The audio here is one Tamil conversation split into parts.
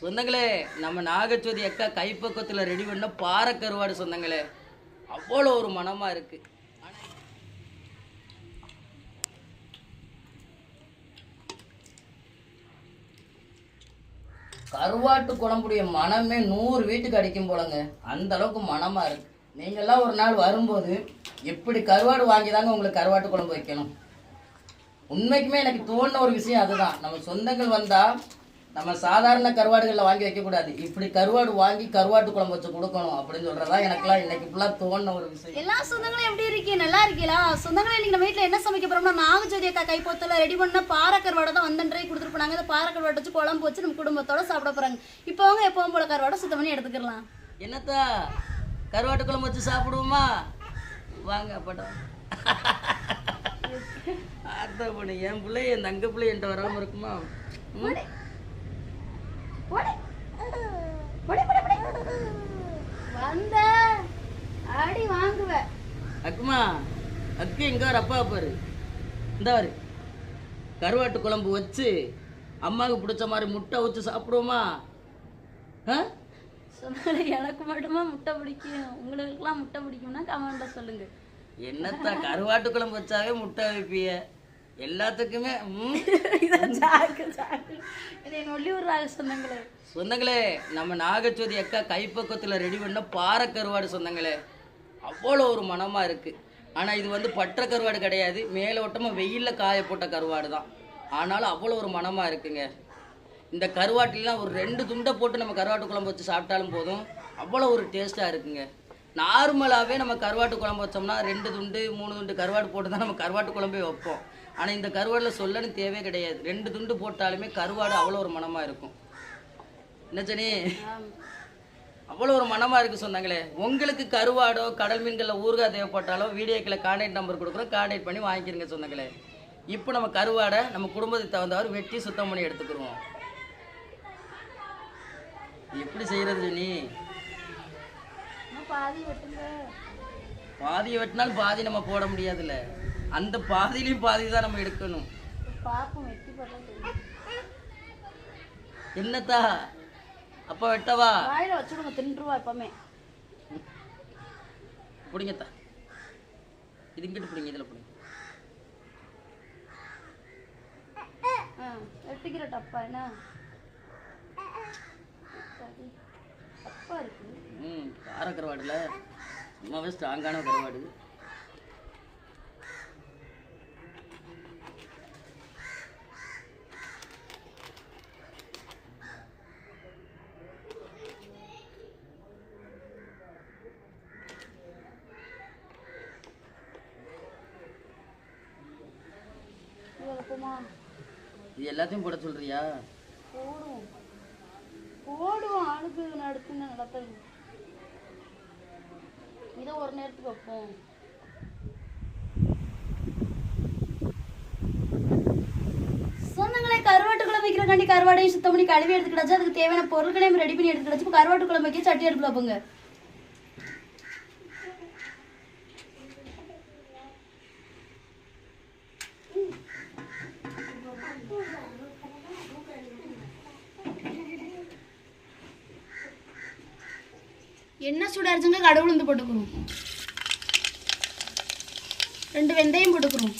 சொந்தங்களே நம்ம நாகச்சோதி அக்கா கைப்பக்கத்தில் ரெடி பண்ண பாறை கருவாடு சொந்தங்களே. அவ்வளோ ஒரு மனமாக இருக்கு. கருவாட்டு குழம்புடைய மனமே நூறு வீட்டுக்கு அடிக்கும் போலங்க. அந்த அளவுக்கு மனமா இருக்கு. நீங்கெல்லாம் ஒரு நாள் வரும்போது எப்படி கருவாடு வாங்கி தாங்க உங்களுக்கு கருவாட்டு குழம்பு வைக்கணும்? உண்மைக்குமே எனக்கு தோணுன ஒரு விஷயம் அதுதான். நம்ம சொந்தங்கள் வந்தா நம்ம சாதாரண கருவாடுகளில் வாங்கி வைக்கக்கூடாது. இப்படி கருவாடு வாங்கி கருவாட்டு குழம்பு வச்சு கொடுக்கணும் அப்படின்னு சொல்றதா எனக்குலாம் இன்னைக்கு ஃபுல்லாக தோணுன ஒரு விஷயம். எல்லா சொந்தங்களும் எப்படி இருக்கீங்க? நல்லா இருக்கீங்களா? சொந்தங்களே இன்னைக்கு நம்ம வீட்டில் என்ன சமைக்க போறோம்னா நாகஜோதி அக்கா கைப்பொத்தல ரெடி பண்ண பாறைக்கருவாடை தான் வந்தன்றே கொடுத்துட்டு போனாங்க. இந்த பாறைக்கருவாடை வச்சு குழம்பு வச்சு நம்ம குடும்பத்தோட சாப்பிட போறாங்க. இப்போ அவங்க எப்பவும் போல கருவாடை சுத்தம் பண்ணி எடுத்துக்கலாம். என்னத்தா? கருவாட்டு குழம்பு வச்சு சாப்பிடுவோமா? வாங்க அப்படா அதான் பொண்ணு என் பிள்ளை என் தங்க பிள்ளை என்கிட்ட வராமல் இருக்குமா ம்? வந்த அடி வாங்குவ அக்குமா அக்கு இங்க வர அப்பா பாரு. இந்த வரு கருவாட்டு குழம்பு வச்சு அம்மாவுக்கு பிடிச்ச மாதிரி முட்டை வச்சு சாப்பிடுவோமா? ஆ? சொன்னாலே எனக்கு மட்டுமா முட்டை பிடிக்கும்? உங்களுக்குலாம் முட்டை பிடிக்கும்னா கமெண்ட்ல சொல்லுங்க. என்னத்தா கருவாட்டு குழம்பு வச்சாவே முட்டை வைப்பிய? எல்லாத்துக்குமே ம்? இதான் சாக்கு சாக்கு. இதை நொல்லி விடுறாங்க சொந்தங்களே. சொந்தங்களே நம்ம நாகச்சோதி அக்கா கைப்பக்கத்தில் ரெடி பண்ண பாறை கருவாடு சொந்தங்களே. அவ்வளோ ஒரு மனமாக இருக்குது ஆனால் இது வந்து பற்ற கருவாடு கிடையாது. மேலோட்டமாக வெயிலில் காய போட்ட கருவாடு தான். ஆனாலும் அவ்வளோ ஒரு மனமாக இருக்குங்க. இந்த கருவாட்டிலாம் ஒரு ரெண்டு துண்டை போட்டு நம்ம கருவாட்டு குழம்பு வச்சு சாப்பிட்டாலும் போதும். அவ்வளோ ஒரு டேஸ்ட்டாக இருக்குங்க. நார்மலாகவே நம்ம கருவாட்டு குழம்பு வச்சோம்னா ரெண்டு துண்டு மூணு துண்டு கருவாடு போட்டு தான் நம்ம கருவாட்டு குழம்பே வைப்போம். ஆனால் இந்த கருவாடில் சொல்லணும் தேவையே கிடையாது. ரெண்டு துண்டு போட்டாலுமே கருவாடு அவ்வளோ ஒரு மனமாக இருக்கும். என்ன சனி? அவ்வளோ ஒரு மனமாக இருக்குது சொன்னாங்களே. உங்களுக்கு கருவாடோ கடல் மீன்களில் ஊறுகாய் தேவைப்பட்டாலோ வீடியோக்கில் கான்டாக்ட் நம்பர் கொடுக்குறோம். கான்டாக்ட் பண்ணி வாங்கிக்கிறங்க சொன்னாங்களே. இப்போ நம்ம கருவாடை நம்ம குடும்பத்துக்கு தகுந்தவாறு வெட்டி சுத்தம் பண்ணி எடுத்துக்கிருவோம் எப்படி செய்கிறது நீ? பாதியை வெட்டினாலும் பாதி நம்ம போட முடியாதுல்ல. அந்த பாதியிலையும் பாதி தான் நம்ம எடுக்கணும். என்னத்தா? அப்போ வெட்டவா? வாயில வச்சுடுங்க தின்றுவா எப்பவுமே. பிடிங்கத்தா. இது இங்கிட்டு பிடிங்க இதில் பிடிங்க. ஆ வெட்டிக்கிற டப்பா என்ன. தப்பா இருக்கு. ம் கார கருவாடுல. சும்மாவே ஸ்ட்ராங்கான கருவாடு இது வைப்போமா இது எல்லாத்தையும் போட சொல்றியா? போடுவோம். போடுவோம். ஆளுக்கு நடத்து நடத்தணும் இதை ஒரு நேரத்துக்கு வைப்போம். சொந்தங்களே கருவாட்டு குழம்பு வைக்கிறக்காண்டி கருவாடையும் சுத்தம் பண்ணி கழுவி எடுத்துக்கிடாச்சு அதுக்கு தேவையான பொருட்களையும் ரெடி பண்ணி எடுத்துக்கிடாச்சு இப்போ கருவாட்டு குழம்பு வைக்க சட்டி அடுப்பில் வைப்போங்க. எண்ணெய் சூடாச்சுங்க கடவுள் வந்து போட்டுக்கிறோம் ரெண்டு வெந்தயம் போட்டுக்கிறோம்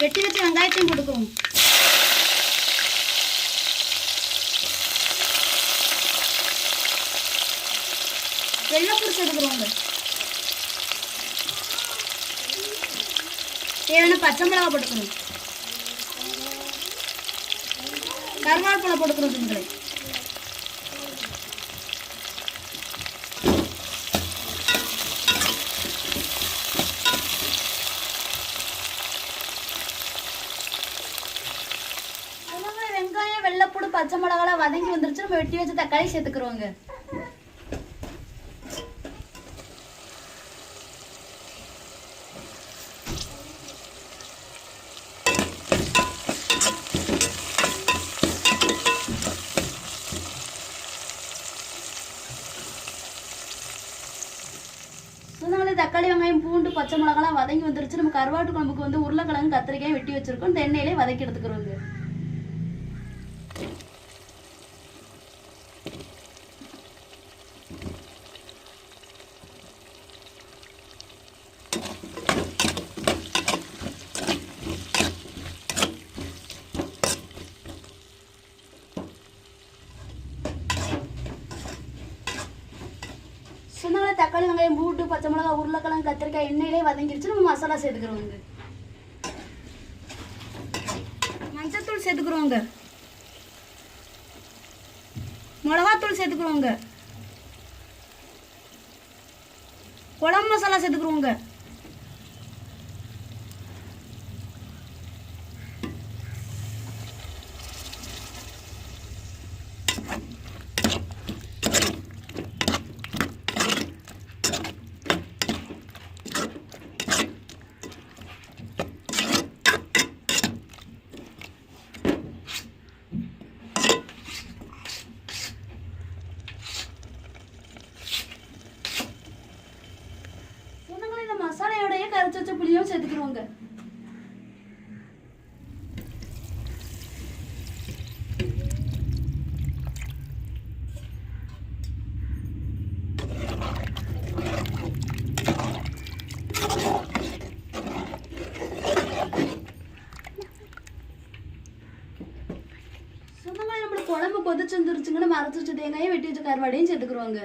வெட்டி வச்ச வெங்காயத்தையும் போட்டுக்கிறோம் வெள்ளம் பிடிச்சி எடுக்கிறோங்க தேவையான பச்சை மிளகா போட்டுக்கணும். கருவாழ்பழை போட்டுக்கிறோம் துண்டுகளை வெங்காயம் வெள்ளைப்பூடு பச்சை மிளகாலாம் வதங்கி வந்துருச்சு. நம்ம வெட்டி வச்சு தக்காளி சேர்த்துக்கிறோங்க சொன்னாங்களே தக்காளி வெங்காயம் பூண்டு பச்சை மிளகாலாம் வதங்கி வந்துருச்சு. நம்ம கருவாட்டு குழம்புக்கு வந்து உருளைக்கிழங்கு கத்திரிக்காய் வெட்டி வச்சிருக்கோம். தென்னையிலே வதக்கி எடுத்துக்கிறோங்க சொந்தங்கள தக்காளி வெங்காயம் பூட்டு பச்சை மிளகா உருளைக்கிழங்கு கத்திரிக்காய் எண்ணெயிலே வதங்கிருச்சு நம்ம மசாலா சேர்த்துக்கிறோங்க. மஞ்சத்தூள் சேர்த்துக்கிறோங்க. மிளகாத்தூள் சேர்த்துக்கிறோங்க. குழம்பு மசாலா சேர்த்துக்கிறோங்க சொந்தங்களே இந்த மசாலையோடய கரைச்சி வச்ச புளியும் சேர்த்துக்கிறோங்க நம்மளுக்கு குழம்பு கொதிச்சு வந்துருச்சுங்கன்னு நம்ம வச்சு வச்ச தேங்காயும் வெட்டி வச்ச கருவாடையும் சேர்த்துக்குருவாங்க.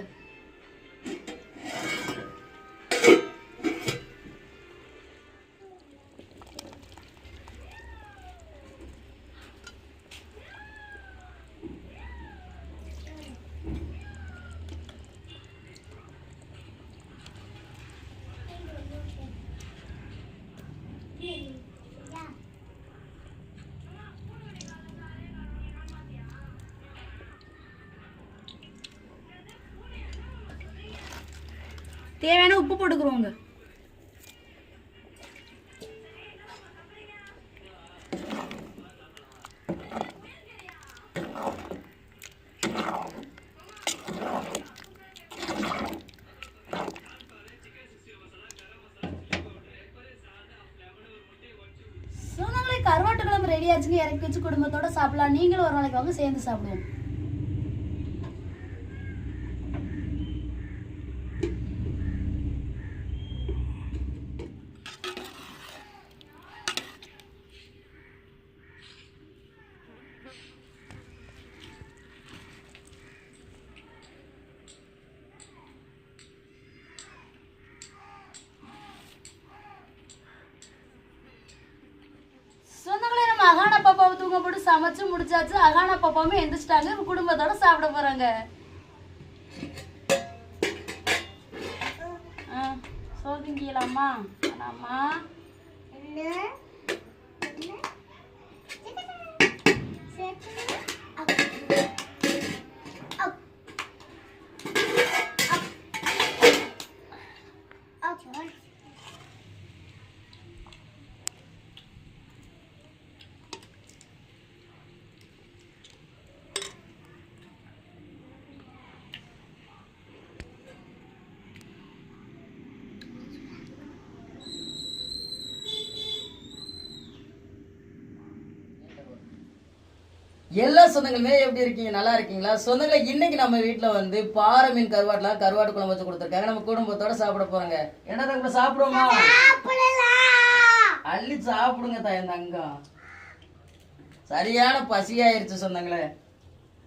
தேவையான உப்பு போட்டுக்கிறோங்க கருவாட்டு குழம்பு ரெடி ஆச்சுங்க. இறக்கி வச்சு குடும்பத்தோட சாப்பிடலாம். நீங்களும் ஒரு நாளைக்கு வாங்க சேர்ந்து சாப்பிடுவோம் சொந்தங்களே நம்ம அகான பாப்பாவை தூங்க போட்டு சமைச்சு முடிச்சாச்சு. அகான பாப்பாவும் எந்திரிச்சிட்டாங்க. குடும்பத்தோட சாப்பிட போறாங்க. ஆ, சோதிங்கலாமா அம்மா எல்லா சொந்தங்களுமே எப்படி இருக்கீங்க? நல்லா இருக்கீங்களா? சொந்தங்களை இன்னைக்கு நம்ம வீட்ல வந்து பாறை மீன் கருவாடுலாம் கருவாடு குழம்பு வச்சு கொடுத்துருக்காங்க. நம்ம குடும்பத்தோட சாப்பிட போறோங்க. என்ன தங்க சாப்பிடுவோமா? அள்ளி சாப்பிடுங்க தாய் தங்கம். சரியான பசியாயிருச்சு சொந்தங்களே.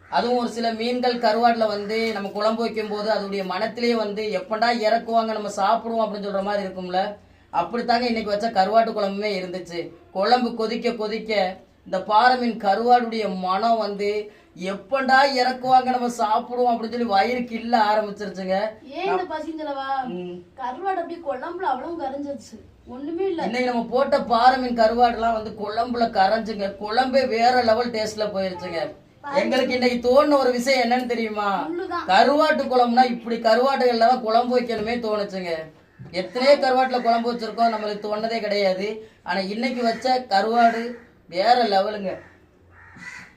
அதுவும் ஒரு சில மீன்கள் கருவாட்டில் வந்து நம்ம குழம்பு வைக்கும் போது அதோடைய மனத்திலேயே வந்து எப்படா இறக்குவாங்க நம்ம சாப்பிடுவோம் அப்படின்னு சொல்ற மாதிரி இருக்கும்ல. அப்படித்தாங்க இன்னைக்கு வச்ச கருவாட்டு குழம்புமே இருந்துச்சு. குழம்பு கொதிக்க கொதிக்க இந்த பாறை மீன் கருவாடுடைய மனம் வந்து எப்படா இறக்குவாங்க? நம்ம சாப்பிடுவோம் அப்படின்னு சொல்லி வயிறு கில்ல ஆரம்பிச்சிருச்சுங்க. ஏன் பசிஞ்சலவா. கருவாடு அப்படியே குழம்புல அவ்வளவு கரைஞ்சிருச்சு. ஒண்ணுமே இல்ல. இன்னைக்கு நம்ம போட்ட பாறை மீன் கருவாடுலாம் வந்து குழம்புல கரைஞ்சுங்க. குழம்பே வேற லெவல் டேஸ்ட்ல போயிருச்சுங்க. எங்களுக்கு இன்னைக்கு தோணுன ஒரு விஷயம் என்னன்னு தெரியுமா? கருவாட்டு குழம்புனா இப்படி கருவாட்டுகள்ல தான் குழம்பு வைக்கணுமே தோணுச்சுங்க. எத்தனையோ கருவாட்டுல குழம்பு வச்சிருக்கோம். நம்மளுக்கு தோணுனதே கிடையாது. ஆனா இன்னைக்கு வச்ச கருவாடு வேற லெவலுங்க.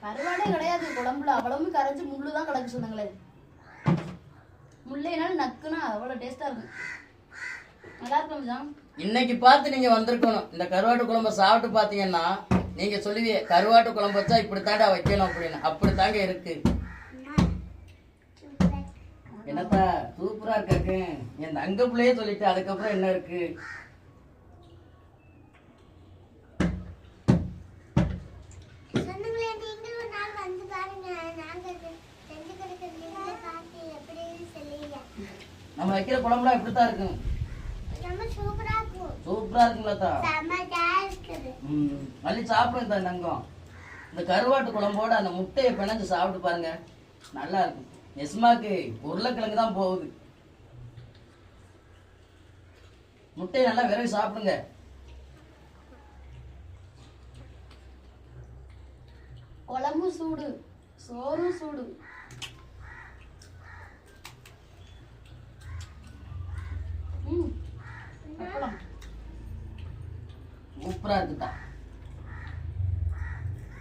கருவாடே கிடையாது குழம்புல. அவ்வளவு கரைஞ்சு முள்ளு தான் கிடக்கு சொன்னாங்களே. முள்ளைனாலும் நக்குனா அவ்வளவு டேஸ்டா இருக்கும். நல்லா இருக்கும் இன்னைக்கு பார்த்து நீங்க வந்திருக்கணும். இந்த கருவாட்டு குழம்ப சாப்பிட்டு பார்த்தீங்கன்னா நீங்க சொல்லுவீங்க கருவாட்டு குழம்பு வச்சா இப்படித்தாண்டா வைக்கணும் அப்படின்னு. அப்படித்தாங்க இருக்கு. என்னத்தா சூப்பரா இருக்காக்கு என் தங்க பிள்ளையே சொல்லிட்டு அதுக்கப்புறம் என்ன இருக்கு சொந்தங்களே நீங்களும் ஒரு நாள் வந்து பாருங்க நாங்க இது செஞ்சு கொடுக்குற நீங்களே பார்த்து எப்படி சொல்லுவீங்க நம்ம வைக்கிற குழம்புலாம் ரொம்ப சூப்பரா இருக்கும். சூப்பரா இருக்குங்களா ம் மல்லி சாப்பிடும் இந்த தங்கம். இந்த கருவாட்டு குழம்போட அந்த முட்டையை பிணைஞ்சு சாப்பிட்டு பாருங்க. நல்லா இருக்கும். எஸ்மாக்கு உருளைக்கிழங்கு தான் போகுது. முட்டையை நல்லா விரவி சாப்பிடுங்க. குழம்பு சூடு. சோறும் சூடு ம் அப்பளம் சூப்பரா இருக்குதா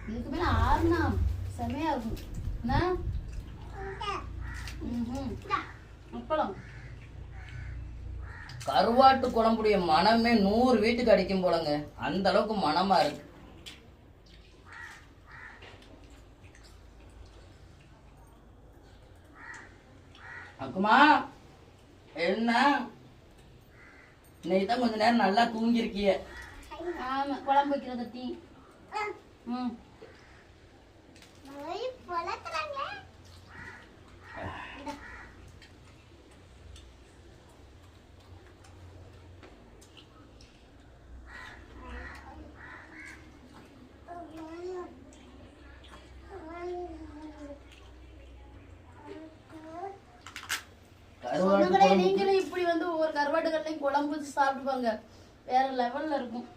இதுக்கு மேல ஆறுனா செமையா இருக்கும் என்ன ம்ஹும். அப்பளம் கருவாட்டு குழம்புடைய மனமே நூறு வீட்டுக்கு அடிக்கும் போலங்க. அந்த அளவுக்கு மனமா இருக்கு. அக்குமா என்ன? இன்னைக்கு தான் கொஞ்ச நேரம் நல்லா தூங்கியிருக்கிய. ஆமா குழம்பு வைக்கிறத தீ. ம் ஓய் பொலக்குறாங்க கருவாட்டு சொந்தங்களே குழம்பு நீங்களும் இப்படி வந்து ஒவ்வொரு கருவாட்டுகள்லையும் குழம்பு வச்சு சாப்பிடுவாங்க. வேற லெவல்ல இருக்கும்.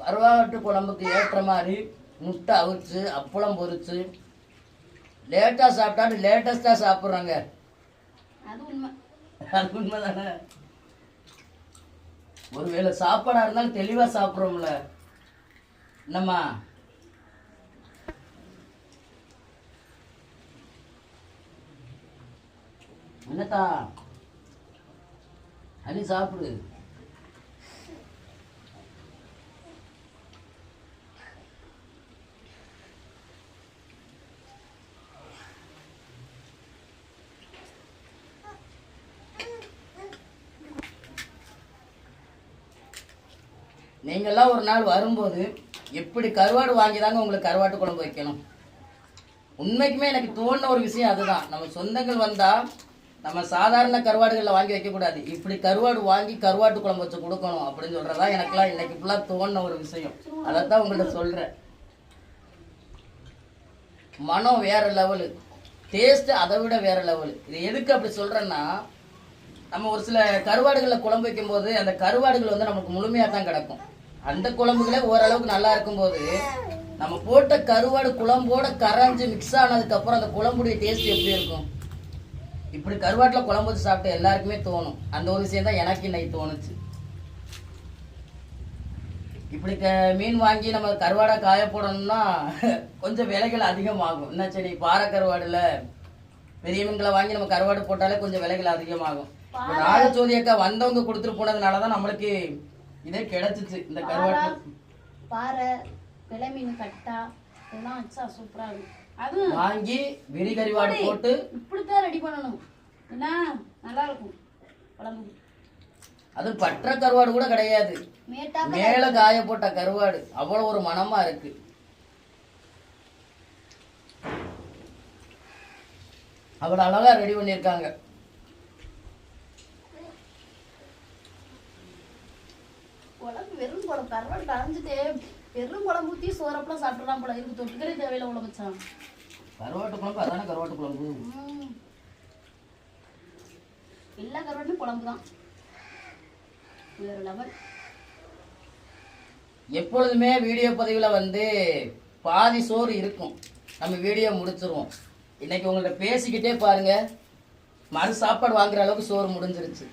கருவாட்டு குழம்புக்கு ஏற்ற மாதிரி முட்டை அவிச்சு அப்பளம் பொரிச்சு லேட்டாக சாப்பிட்டாட்டு லேட்டஸ்ட்டாக சாப்பிட்றாங்க. அது உண்மை. அது உண்மைதானே? ஒருவேளை சாப்பாடா இருந்தாலும் தெளிவா சாப்பிட்றோம்ல. என்னம்மா? என்னத்தா? அள்ளி சாப்பிடு. நீங்கள்லாம் ஒரு நாள் வரும்போது எப்படி கருவாடு வாங்கி தாங்க உங்களுக்கு கருவாட்டு குழம்பு வைக்கணும்? உண்மைக்குமே எனக்கு தோணுன ஒரு விஷயம் அதுதான். நம்ம சொந்தங்கள் வந்தால் நம்ம சாதாரண கருவாடுகளில் வாங்கி வைக்கக்கூடாது. இப்படி கருவாடு வாங்கி கருவாட்டு குழம்பு வச்சு கொடுக்கணும் அப்படின்னு சொல்கிறதா எனக்குலாம் இன்னைக்கு ஃபுல்லாக தோணுன ஒரு விஷயம். அதை தான் உங்கள்கிட்ட சொல்கிறேன் மனம் வேற லெவலு டேஸ்ட்டு அதை விட வேற லெவலு இது எதுக்கு அப்படி சொல்கிறேன்னா நம்ம ஒரு சில கருவாடுகளில் குழம்பு வைக்கும்போது அந்த கருவாடுகள் வந்து நமக்கு முழுமையாக தான் கிடக்கும். அந்த குழம்புகளே ஓரளவுக்கு நல்லா இருக்கும்போது நம்ம போட்ட கருவாடு குழம்போட கரைஞ்சு மிக்ஸ் ஆனதுக்கப்புறம் அந்த குழம்புடைய டேஸ்ட் எப்படி இருக்கும்? இப்படி கருவாட்டில் குழம்பு வச்சு சாப்பிட்டு எல்லாருக்குமே தோணும். அந்த ஒரு விஷயம் தான் எனக்கு இன்னைக்கு தோணுச்சு. இப்படி க மீன் வாங்கி நம்ம கருவாடை காய போடணும்னா கொஞ்சம் விலைகள் அதிகமாகும். என்ன சரி பாறை கருவாடுல பெரிய மீன்களை வாங்கி நம்ம கருவாடு போட்டாலே கொஞ்சம் விலைகள் அதிகமாகும். நாகச்சோதி அக்கா வந்தவங்க கொடுத்துட்டு போனதுனால தான் நம்மளுக்கு இதே கிடைச்சிச்சு இந்த கருவாட்டு. பாறை விலை மீன் கட்டா இதெல்லாம் வச்சா சூப்பரா இருக்கும். வாங்கி விரி கறிவாடு போட்டு இப்படித்தான் ரெடி பண்ணணும். என்ன நல்லா இருக்கும். குழம்பு அது பற்ற கருவாடு கூட கிடையாது. மேல காய போட்ட கருவாடு. அவ்வளவு ஒரு மனமா இருக்கு. அவ்வளவு அழகா ரெடி பண்ணியிருக்காங்க. குழம்பு வெறும் குழம்பு கருவாடு கரைஞ்சிட்டு வெறும் குழம்பு ஊற்றி சோறப்பெல்லாம் சாப்பிடலாம் போல. இருக்கு தொட்டுக்கறே தேவையில்ல உள்ள வச்சான் கருவாட்டு குழம்பு அதானே கருவாட்டு குழம்பு. எல்லா கருவாட்டுமே குழம்பு தான் வேற லெவல் எப்பொழுதுமே வீடியோ பதிவில் வந்து பாதி சோறு இருக்கும். நம்ம வீடியோ முடிச்சிருவோம். இன்னைக்கு உங்கள்ட்ட பேசிக்கிட்டே பாருங்க. மறு சாப்பாடு வாங்குற அளவுக்கு சோறு முடிஞ்சிருச்சு.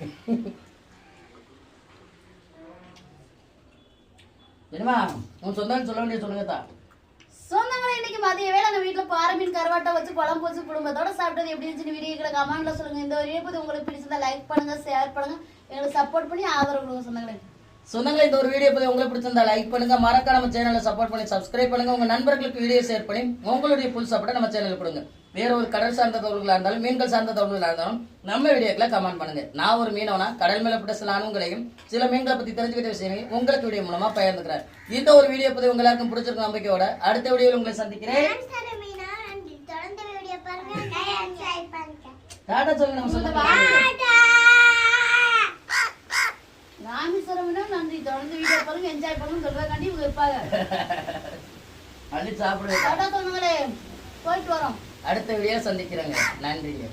என்னம்மா உன் சொந்தம் சொல்ல வேண்டிய சொல்லுங்க தா சொந்தங்களே இன்னைக்கு மதிய வேளை நம்ம வீட்டுல பாறை மீன் கருவாட்டை வச்சு குழம்பு வச்சு குடும்பத்தோட சாப்பிட்டது எப்படி இருந்துச்சு? வீடியோக்களை கமெண்ட்ல சொல்லுங்க. இந்த வீடியோ பத்தி உங்களுக்கு பிடிச்சதா லைக் பண்ணுங்க ஷேர் பண்ணுங்க. எங்களுக்கு சப்போர்ட் பண்ணி ஆதரவு கொடுங்க சொந்தங்களே. சொந்தங்களே இந்த ஒரு வீடியோ பத்தி உங்களுக்கு பிடிச்சிருந்தா லைக் பண்ணுங்க. மறக்காம நம்ம சேனலை சப்போர்ட் பண்ணி சப்ஸ்கிரைப் பண்ணுங்க. உங்க நண்பர்களுக்கு வீடியோ ஷேர் பண்ணி உங்களுடைய புல் சப்போர்ட்டை நம்ம சேனலுக்கு கொடுங்க. வேற ஒரு கடல் சார்ந்த தகவல்களா இருந்தாலும் மீன்கள் சார்ந்த தகவல்களா இருந்தாலும் நம்ம வீடியோக்களை கமெண்ட் பண்ணுங்க. நான் ஒரு மீனவனா கடல் மேல பட்ட சில அனுங்களையும் சில மீன்களை பத்தி தெரிஞ்சுக்கிட்ட விஷயங்களையும் உங்களுக்கு வீடியோ மூலமா பகிர்ந்துக்கிறேன். இந்த ஒரு வீடியோ பத்தி உங்க எல்லாருக்கும் பிடிச்சிருக்க நம்பிக்கையோட அடுத்த வீடியோவில் உங்களை சந்திக்கிறேன். வீடியோ டாடா சொல்லுங்க நம்ம சொல்லுங்க டாடா! ராமேஸ்வரம் நன்றி. தொடர்ந்து வீடியோ பாருங்க என்ஜாய் பண்ணுங்க சொல்றதுக்காண்டி இவங்க இருப்பாங்க. அள்ளி போயிட்டு வரோம். அடுத்த வீடியோ சந்திக்கிறேங்க. நன்றிங்க.